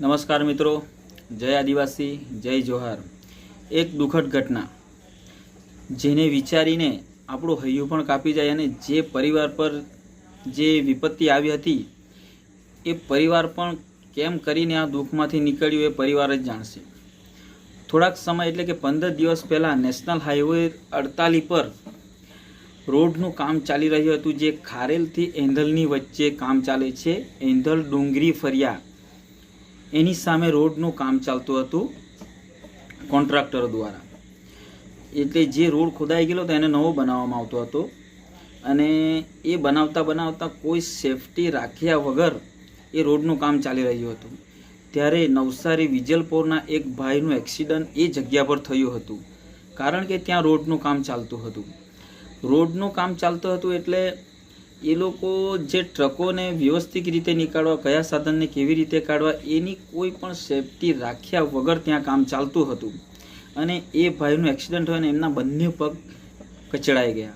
નમસ્કાર મિત્રો. જય આદિવાસી, જય જોહાર. એક દુઃખદ ઘટના. જેને વિચારીને આપણું હૈયું પણ કાપી જાય અને જે પરિવાર પર જે વિપત્તિ આવી હતી, એ પરિવાર પણ કેમ કરીને આ દુઃખમાંથી નીકળ્યું એ પરિવાર જ જાણશે. થોડાક સમય એટલે કે પંદર દિવસ પહેલાં નેશનલ હાઈવે અડતાલી પર રોડનું કામ ચાલી રહ્યું હતું, જે ખારેલથી એંધલની વચ્ચે કામ ચાલે છે. એંધલ ડુંગરી ફર્યા. એની સામે રોડનું કામ ચાલતું હતું કોન્ટ્રાક્ટર દ્વારા. એટલે જે રોડ ખોદાઈ ગયેલો હતો એને નવો બનાવવામાં આવતો હતો. અને એ બનાવતા બનાવતા કોઈ સેફટી રાખ્યા વગર એ રોડનું કામ ચાલી રહ્યું હતું. ત્યારે નવસારી વિજલપોરના એક ભાઈનું એક્સિડન્ટ એ જગ્યા પર થયું હતું. કારણ કે ત્યાં રોડનું કામ ચાલતું હતું. રોડનું કામ ચાલતું હતું એટલે એ લોકો જે ટ્રકોને વ્યવસ્થિત રીતે નીકાળવા, કયા સાધનને કેવી રીતે કાઢવા, એની કોઈ પણ સેફટી રાખ્યા વગર ત્યાં કામ ચાલતું હતું. અને એ ભાઈનું એક્સિડન્ટ હોય ને, એમના બંને પગ કચડાઈ ગયા.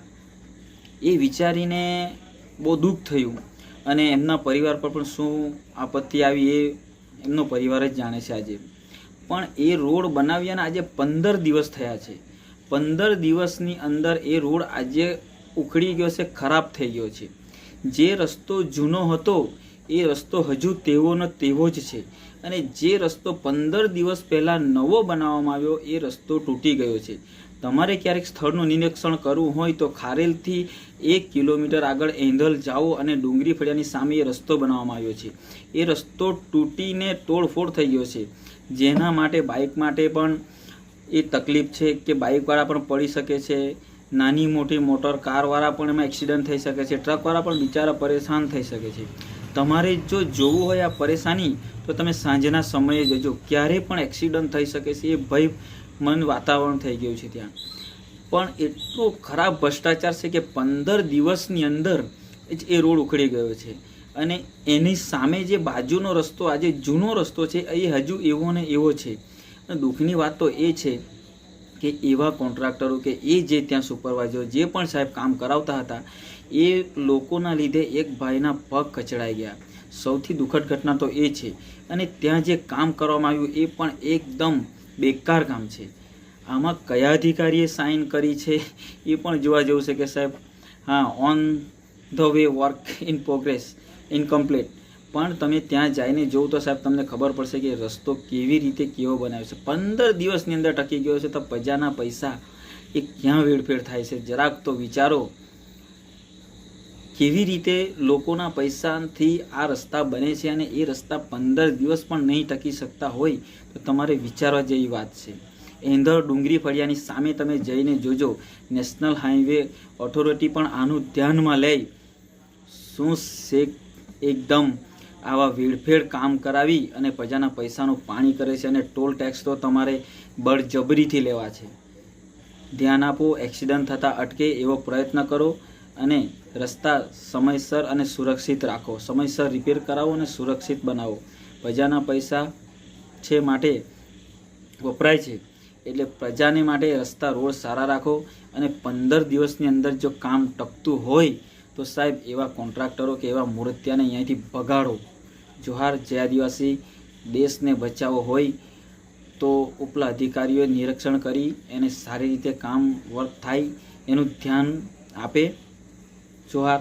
એ વિચારીને બહુ દુઃખ થયું. અને એમના પરિવાર પર પણ શું આપત્તિ આવી એ એમનો પરિવાર જ જાણે છે આજે. પણ એ રોડ બનાવ્યાના આજે પંદર દિવસ થયા છે. પંદર દિવસની અંદર એ રોડ આજે ઉખડી ગયો છે, ખરાબ થઈ ગયો છે. જે રસ્તો જૂનો હતો, એ રસ્તો હજુ તેવો ને તેવો જ છે. અને જે રસ્તો પંદર દિવસ પહેલાં નવો બનાવવામાં આવ્યો, એ રસ્તો તૂટી ગયો છે. તમારે ક્યારેક સ્થળનું નિરીક્ષણ કરવું હોય તો ખારેલથી એક કિલોમીટર આગળ એંધલ જાઓ અને ડુંગરી ફળિયાની સામે એ રસ્તો બનાવવામાં આવ્યો છે. એ રસ્તો તૂટીને તોડફોડ થઈ ગયો છે. જેના માટે બાઇક માટે પણ એ તકલીફ છે કે બાઇકવાળા પણ પડી શકે છે નાની મોટી મોટર કારવાળા પણ એમાં એક્સિડન્ટ થઈ શકે છે ટ્રકવાળા પણ બિચારા પરેશાન થઈ શકે છે. તમારે જો જોવું હોય આ પરેશાની, તો તમે સાંજના સમયે જજો. ક્યારે પણ એક્સિડન્ટ થઈ શકે છે એ ભય મન વાતાવરણ થઈ ગયું છે ત્યાં. પણ એટલો ખરાબ ભ્રષ્ટાચાર છે કે પંદર દિવસની અંદર જ એ રોડ ઉખડી ગયો છે. અને એની સામે જે બાજુનો રસ્તો, આજે જૂનો રસ્તો છે, એ હજુ એવો ને એવો છે. દુઃખની વાત તો એ છે કે એવા કોન્ટ્રાક્ટરો કે એ જે ત્યાં સુપરવાઇઝર જે પણ સાહેબ કામ કરાવતા હતા, એ લોકોના લીધે એક ભાઈના પગ કચડાઈ ગયા. સૌથી દુઃખદ ઘટના તો એ છે. અને ત્યાં જે કામ કરવામાં આવ્યું એ પણ એકદમ બેકાર કામ છે. આમાં કયા અધિકારીએ સાઇન કરી છે, એ પણ જોવા જેવું છે કે સાહેબ, હા on the way work in progress incomplete પણ તમે ત્યાં જઈને જોવો તો સાહેબ તમને ખબર પડશે કે રસ્તો કેવી રીતે કેવો બનાવ્યો છે. પંદર દિવસની અંદર ટકી ગયો છે તો પ્રજાના પૈસા એ ક્યાં વેડફેડ થાય છે? જરાક તો વિચારો. કેવી રીતે લોકોના પૈસાથી આ રસ્તા બને છે અને એ રસ્તા પંદર દિવસ પણ નહીં ટકી શકતા હોય તો તમારે વિચારવા જેવી વાત છે. એંધળ ડુંગરી ફળિયાની સામે તમે જઈને જોજો. નેશનલ હાઈવે ઓથોરિટી પણ આનું ધ્યાનમાં લઈ શું શેખ એકદમ આવા વેડફેડ કામ કરાવી અને પ્રજાના પૈસાનું પાણી કરે છે અને ટોલ ટેક્સ તો તમારે બળજબરીથી લેવા છે. ધ્યાન આપો, એક્સિડન્ટ થતાં અટકે એવો પ્રયત્ન કરો અને રસ્તા સમયસર અને સુરક્ષિત રાખો. સમયસર રિપેર કરાવો અને સુરક્ષિત બનાવો. પ્રજાના પૈસા છે માટે વપરાય છે. એટલે પ્રજાને માટે રસ્તા, રોડ સારા રાખો અને પંદર દિવસની અંદર જો કામ ટકતું હોય તો સાહેબ એવા કોન્ટ્રાક્ટરો કે એવા મૂર્તિયાને અહીંયાથી ભગાડો. જોહાર જે આદિવાસી દેશને બચાવવો હોય તો ઉપલા અધિકારીઓએ નિરીક્ષણ કરી એને સારી રીતે કામ વર્ક થાય એનું ધ્યાન આપે. જોહાર